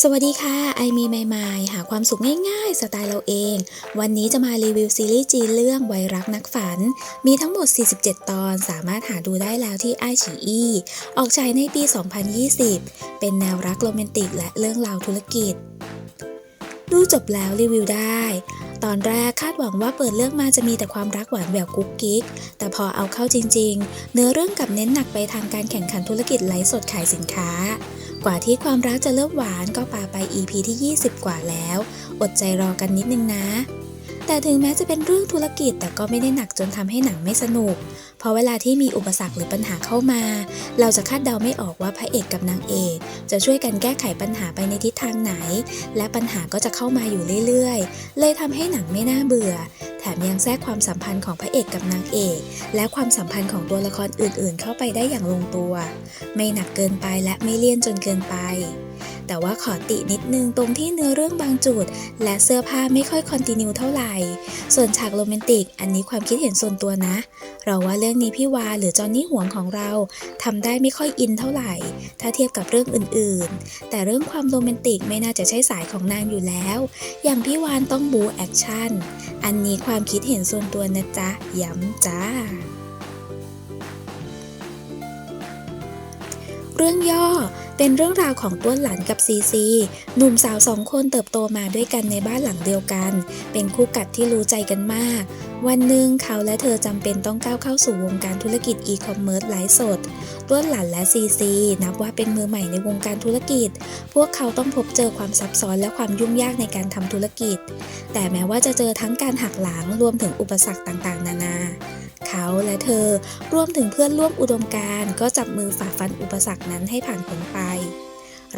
สวัสดีค่ะ ไอมีใหม่ๆหาความสุขง่ายๆ สไตล์เราเอง วันนี้จะมารีวิวซีรีส์จีนเรื่องไวรักนักฝัน มีทั้งหมด 47 ตอน สามารถหาดูได้แล้วที่ไอฉีอีออกฉายในปี 2020 เป็นแนวรักโรแมนติกและเรื่องราวธุรกิจ ดูจบแล้วรีวิวได้ ตอนแรกคาดหวังว่าเปิดเรื่องมาจะมีแต่ความรักหวานแหววกุ๊กกิ๊ก แต่พอเอาเข้าจริง ๆ เนื้อเรื่องกลับเน้นหนักไปทางการแข่งขันธุรกิจไลฟ์สดขายสินค้า กว่าที่ความรักจะเลิกหวานก็ปาไป EP ที่ 20 กว่าแล้ว อดใจรอกันนิดนึงนะ แต่ถึงแม้จะเป็นเรื่องธุรกิจแต่ก็ไม่ได้หนักจนทำให้หนังไม่สนุก เพราะเวลาที่มีอุปสรรคหรือปัญหาเข้ามา เราจะคาดเดาไม่ออกว่าพระเอกกับนางเอก จะช่วยกันแก้ไขปัญหาไปในทิศทางไหน และปัญหาก็จะเข้ามาอยู่เรื่อยๆ เลยทำให้หนังไม่น่าเบื่อ แถมยังแทรกความสัมพันธ์ของพระเอกกับนางเอก และความสัมพันธ์ของตัวละครอื่นๆ เข้าไปได้อย่างลงตัว ไม่หนักเกินไปและไม่เลี่ยนจนเกินไป แต่ว่าขอตินิดนึงตรงที่เนื้อเรื่องบางจุด และเสื้อผ้าไม่ค่อยคอนติเนียเท่าไหร่ ส่วนฉากโรแมนติก อันนี้ความคิดเห็นส่วนตัวนะ เราว่าเรื่องนี้พี่วาหรือจอนนี่ห่วงของเราทำได้ไม่ค่อยอินเท่าไหร่ ถ้าเทียบกับเรื่องอื่นๆ แต่เรื่องความโรแมนติกไม่น่าจะใช่สายของนางอยู่แล้ว อย่างพี่วานต้องบูแอคชั่น อันนี้ความคิดเห็นส่วนตัวนะจ๊ะ ย้ำจ้าเรื่องย่อ เป็นเรื่องราวของต้วนหลานกับซีซี หนุ่มสาวสองคนเติบโตมาด้วยกันในบ้านหลังเดียวกัน เป็นคู่กัดที่รู้ใจกันมาก วันหนึ่งเขาและเธอจำเป็นต้องก้าวเข้าสู่วงการธุรกิจอีคอมเมิร์ซไลฟ์สดต้วนหลานและซีซีนับว่าเป็นมือใหม่ในวงการธุรกิจ พวกเขาต้องพบเจอความซับซ้อนและความยุ่งยากในการทำธุรกิจ แต่แม้ว่าจะเจอทั้งการหักหลังรวมถึงอุปสรรคต่างๆ นานา เขาและเธอรวมถึงเพื่อนร่วมอุดมการก็จับมือฝ่าฟันอุปสรรคนั้นให้ผ่านพ้นไป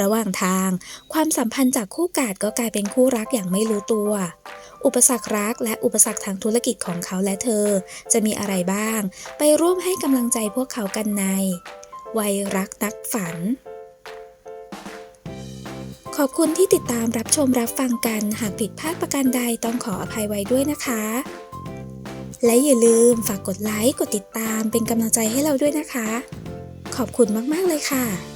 ระหว่างทาง ความสัมพันธ์จากคู่กาดก็กลายเป็นคู่รักอย่างไม่รู้ตัว อุปสรรครักและอุปสรรคทางธุรกิจของเขาและเธอ จะมีอะไรบ้าง ไปร่วมให้กำลังใจพวกเขากันใน วัยรักนักฝันขอบคุณที่ติดตามรับชมรับฟังกัน หากผิดพลาดประการใดต้องขออภัยไว้ด้วยนะคะ และอย่าลืมฝากกดไลค์ กดติดตามเป็นกำลังใจให้เราด้วยนะคะ ขอบคุณมาก ๆ เลยค่ะ